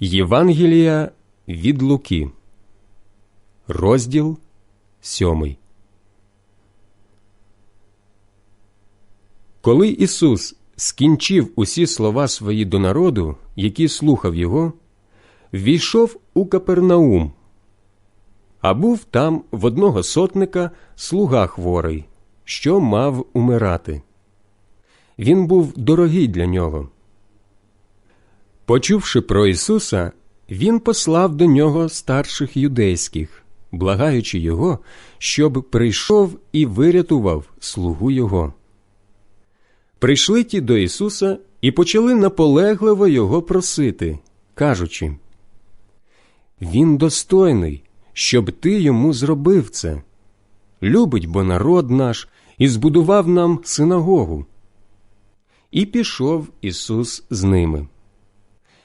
Євангелія від Луки, розділ сьомий. Коли Ісус скінчив усі слова свої до народу, які слухав Його, війшов у Капернаум, а був там в одного сотника слуга хворий, що мав умирати. Він був дорогий для нього. Почувши про Ісуса, Він послав до нього старших юдейських, благаючи Його, щоб прийшов і вирятував слугу Його. Прийшли ті до Ісуса і почали наполегливо Його просити, кажучи Він достойний, щоб ти йому зробив це. Любить бо народ наш і збудував нам синагогу. І пішов Ісус з ними.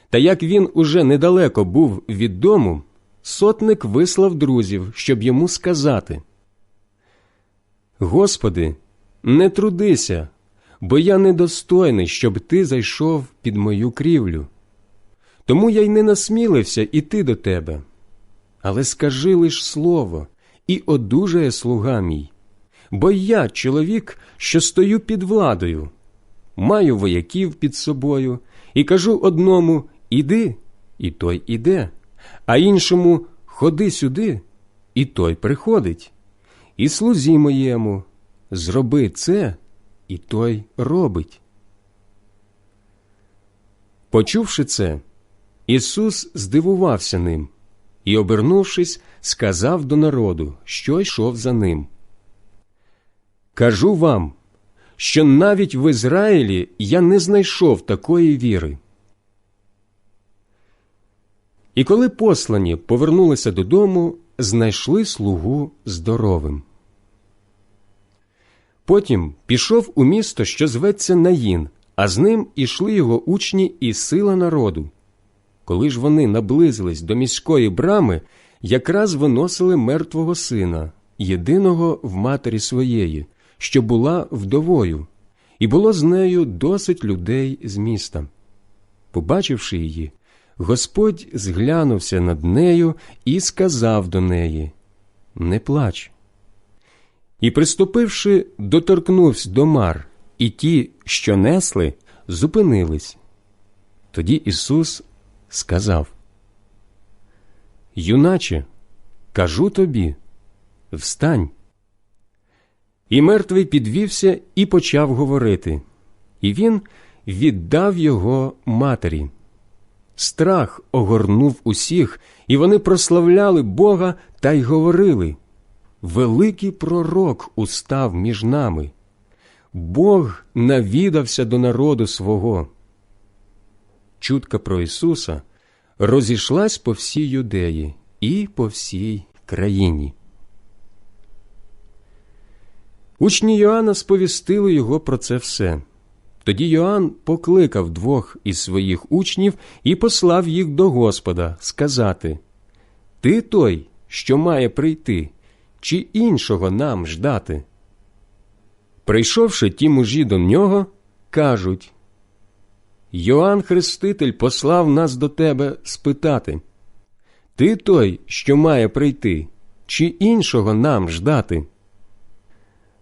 Та як він уже недалеко був від дому, сотник вислав друзів, щоб йому сказати Господи, не трудися, бо я недостойний, щоб ти зайшов під мою крівлю. Тому я й не насмілився іти до тебе. Але скажи лиш слово, і одужає слуга мій. Бо я чоловік, що стою під владою, маю вояків під собою, і кажу одному Іди, і той іде, а іншому ходи сюди, і той приходить. І слузі моєму зроби це, і той робить. Почувши це, Ісус здивувався ним і, обернувшись, сказав до народу, що йшов за ним. Кажу вам, що навіть в Ізраїлі я не знайшов такої віри. І коли послані повернулися додому, знайшли слугу здоровим. Потім пішов у місто, що зветься Наїн, а з ним ішли його учні і сила народу. Коли ж вони наблизились до міської брами, якраз виносили мертвого сина, єдиного в матері своєї, що була вдовою, і було з нею досить людей з міста. Побачивши її, Господь зглянувся над нею і сказав до неї Не плач. І, приступивши, доторкнувся до мар, і ті, що несли, зупинились. Тоді Ісус сказав Юначе, кажу тобі, встань. І мертвий підвівся і почав говорити, і він віддав його матері. Страх огорнув усіх, і вони прославляли Бога та й говорили Великий пророк устав між нами. Бог навідався до народу свого. Чутка про Ісуса розійшлась по всій юдеї і по всій країні. Учні Йоанна сповістили його про це все. Тоді Йоанн покликав двох із своїх учнів і послав їх до Господа сказати Ти той, що має прийти, чи іншого нам ждати? Прийшовши ті мужі до нього, кажуть Йоанн Хреститель послав нас до тебе спитати Ти той, що має прийти, чи іншого нам ждати?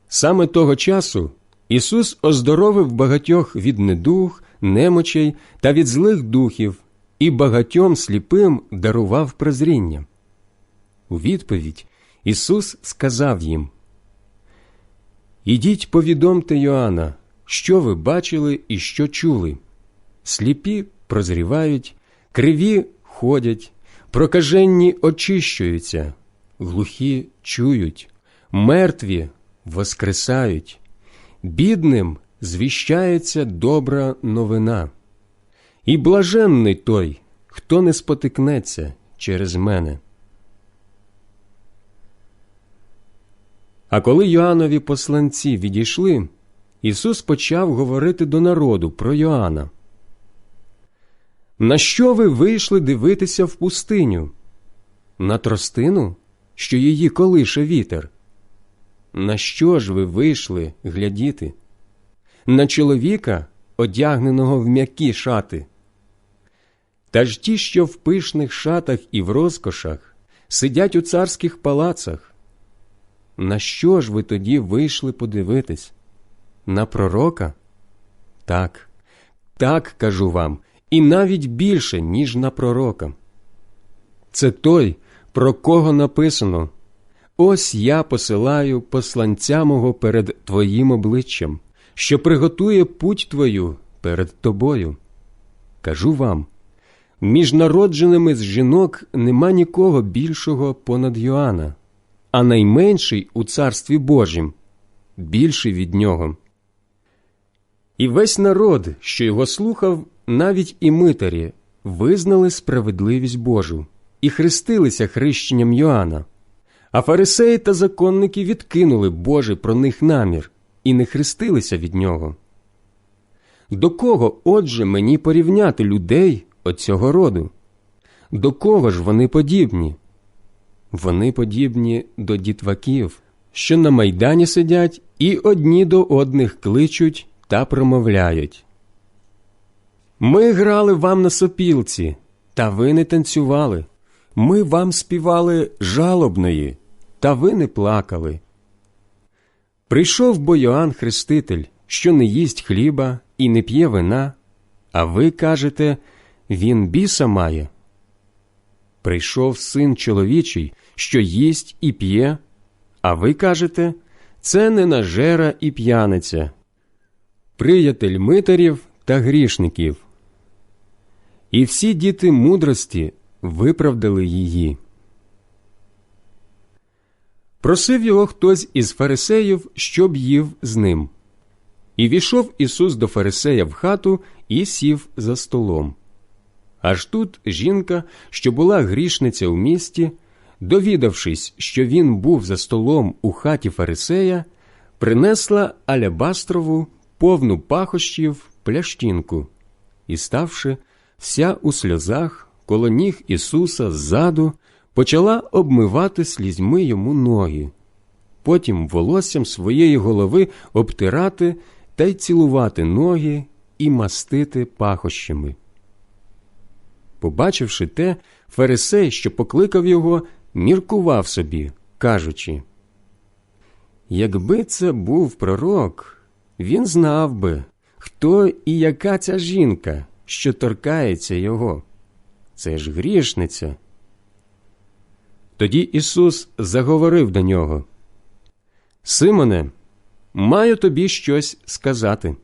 Саме того часу Ісус оздоровив багатьох від недуг, немочей та від злих духів і багатьом сліпим дарував прозріння. У відповідь Ісус сказав їм Ідіть повідомте Йоанна, що ви бачили і що чули. Сліпі прозрівають, криві ходять, прокаженні очищуються, глухі чують, мертві воскресають бідним звіщається добра новина, і блаженний той, хто не спотикнеться через мене. А коли Йоаннові посланці відійшли, Ісус почав говорити до народу про Йоанна. На що ви вийшли дивитися в пустиню? На тростину, що її колише вітер? На що ж ви вийшли глядіти? На чоловіка, одягненого в м'які шати? Та ж ті, що в пишних шатах і в розкошах, сидять у царських палацах. На що ж ви тоді вийшли подивитись? На пророка? Так, так кажу вам, і навіть більше, ніж на пророка. Це той, про кого написано Ось я посилаю посланця мого перед твоїм обличчям, що приготує путь твою перед тобою. Кажу вам між народженими з жінок нема нікого більшого понад Йоанна, а найменший у царстві Божім більший від нього. І весь народ, що його слухав, навіть і митарі, визнали справедливість Божу і хрестилися хрещенням Йоанна. А фарисеї та законники відкинули Божий про них намір і не хрестилися від нього. До кого, отже, мені порівняти людей оцього роду? До кого ж вони подібні? Вони подібні до дітваків, що на майдані сидять і одні до одних кличуть та промовляють. Ми грали вам на сопілці, та ви не танцювали. Ми вам співали жалобної, та ви не плакали. Прийшов бо Йоанн Хреститель, що не їсть хліба і не п'є вина, а ви кажете, він біса має. Прийшов син чоловічий, що їсть і п'є, а ви кажете, це не нажера і п'яниця, приятель митарів та грішників. І всі діти мудрості виправдали її. Просив його хтось із фарисеїв, щоб їв з ним. І війшов Ісус до Фарисея в хату і сів за столом. Аж тут жінка, що була грішниця у місті, довідавшись, що він був за столом у хаті Фарисея, принесла алябастрову повну пахощів плящинку і, ставши вся у сльозах коло ніг Ісуса ззаду, почала обмивати слізьми йому ноги, потім волоссям своєї голови обтирати та й цілувати ноги і мастити пахощами. Побачивши те, Фарисей, що покликав його, міркував собі, кажучи Якби це був пророк, він знав би, хто і яка ця жінка, що торкається його. Це ж грішниця. Тоді Ісус заговорив до нього Симоне, маю тобі щось сказати.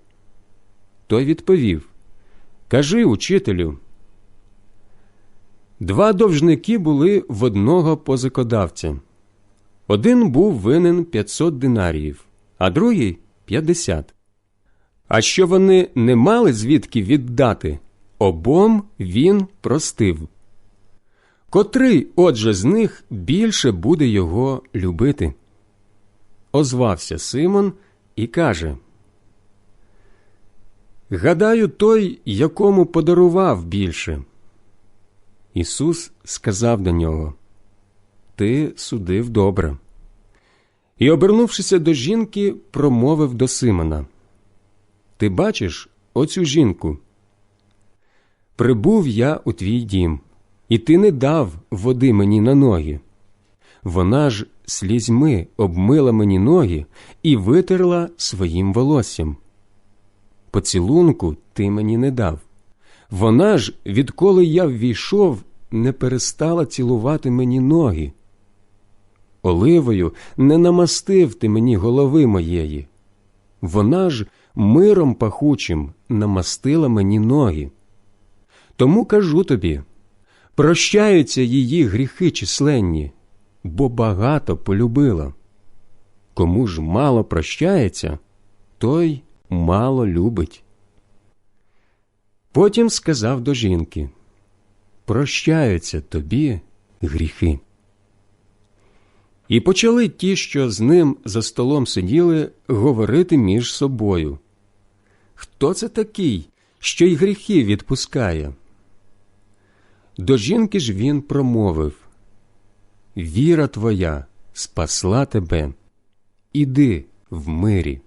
Той відповів Кажи, учителю. Два довжники були в одного позикодавця. Один був винен 500 динаріїв, а другий 50. А що вони не мали звідки віддати, обом він простив. Котрий, отже, з них більше буде його любити? Озвався Симон і каже Гадаю, той, якому подарував більше. Ісус сказав до нього Ти судив добре. І, обернувшися до жінки, промовив до Симона Ти бачиш оцю жінку? Прибув я у твій дім, і ти не дав води мені на ноги. Вона ж слізьми обмила мені ноги і витерла своїм волоссям. Поцілунку ти мені не дав. Вона ж, відколи я ввійшов, не перестала цілувати мені ноги. Оливою не намастив ти мені голови моєї. Вона ж миром пахучим намастила мені ноги. Тому кажу тобі прощаються її гріхи численні, бо багато полюбила. Кому ж мало прощається, той мало любить. Потім сказав до жінки Прощаються тобі гріхи. І почали ті, що з ним за столом сиділи, говорити між собою. Хто це такий, що й гріхи відпускає? До жінки ж він промовив Віра твоя спасла тебе, іди в мирі.